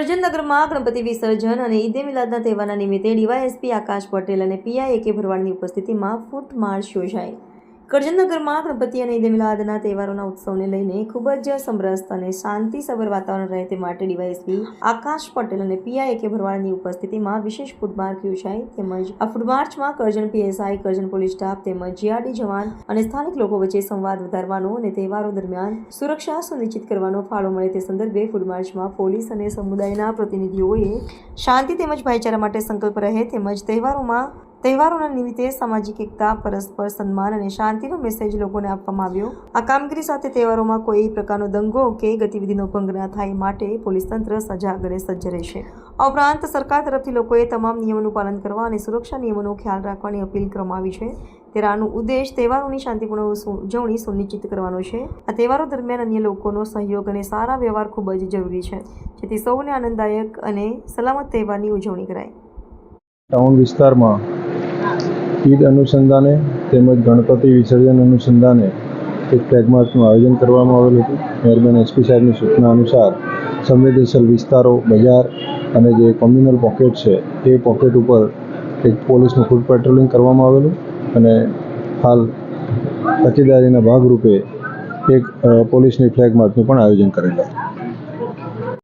કરજનનગરમાં ગણપતિ વિસર્જન અને ઈદે મિલાદના તહેવારના નિમિત્તે ડીવાયએસપી આકાશ પટેલ અને પીઆઈ કે ભરવાડની ઉપસ્થિતિમાં ફૂટ માર્ચ યોજાઈ કરજનનગરમાં ગણપતિ અને ઈદ મિલાદના તહેવારોના ઉત્સવને લઈને ખૂબ જ સમરસ અને શાંતિસભર વાતાવરણ રહે તે માટે ડીવાયએસપી આકાશ પટેલ અને પીઆઈ કે ભરવાડની ઉપસ્થિતિમાં વિશેષ ફૂટમાર્ક યોજાઈ તેમજ આ ફૂટમાર્ચમાં Karjan PSI, Karjan police staff તેમજ જીઆરડી જવાન અને સ્થાનિક લોકો વચ્ચે સંવાદ વધારવાનો અને તહેવારો દરમિયાન સુરક્ષા સુનિશ્ચિત કરવાનો ફાળો મળે તે સંદર્ભે ફૂટમાર્ચમાં પોલીસ અને સમુદાયના પ્રતિનિધિઓએ શાંતિ તેમજ ભાઈચારા માટે સંકલ્પ રહે તેમજ તહેવારોમાં તહેવારોના નિમિત્તે સામાજિક એકતા, પરસ્પર સન્માન અને શાંતિનો મેસેજ લોકોને આપવામાં આવ્યો. આ કામગીરી સાથે તહેવારોમાં કોઈ પ્રકારનો દંગો કે ગતિવિધિનો ભંગ ન થાય માટે પોલીસ તંત્ર સજાગ અને સજ્જ રહેશે. આ ઉપરાંત સરકાર તરફથી લોકોએ તમામ નિયમોનું પાલન કરવા અને સુરક્ષા નિયમોનો ખ્યાલ રાખવાની અપીલ કરવામાં છે. તેરાનો ઉદ્દેશ તહેવારોની શાંતિપૂર્ણ ઉજવણી સુનિશ્ચિત કરવાનો છે. આ તહેવારો દરમિયાન અન્ય લોકોનો સહયોગ અને સારા વ્યવહાર ખૂબ જ જરૂરી છે. જેથી સૌને આનંદદાયક અને સલામત તહેવારની ઉજવણી કરાય. ટાઉન વિસ્તારમાં ઈદ અનુસંધાને તેમજ ગણપતિ વિસર્જન અનુસંધાને એક ફ્લેગ માર્ચનું આયોજન કરવામાં આવેલું હતું. મહેરબાન એસપી સાહેબની સૂચના અનુસાર સંવેદનશીલ વિસ્તારો, બજાર અને જે કોમ્યુનલ પોકેટ છે, એ પોકેટ ઉપર એક પોલીસનું ફૂડ પેટ્રોલિંગ કરવામાં આવેલું અને હાલ તકેદારીના ભાગરૂપે એક પોલીસની ફ્લેગ માર્ચનું પણ આયોજન કરેલું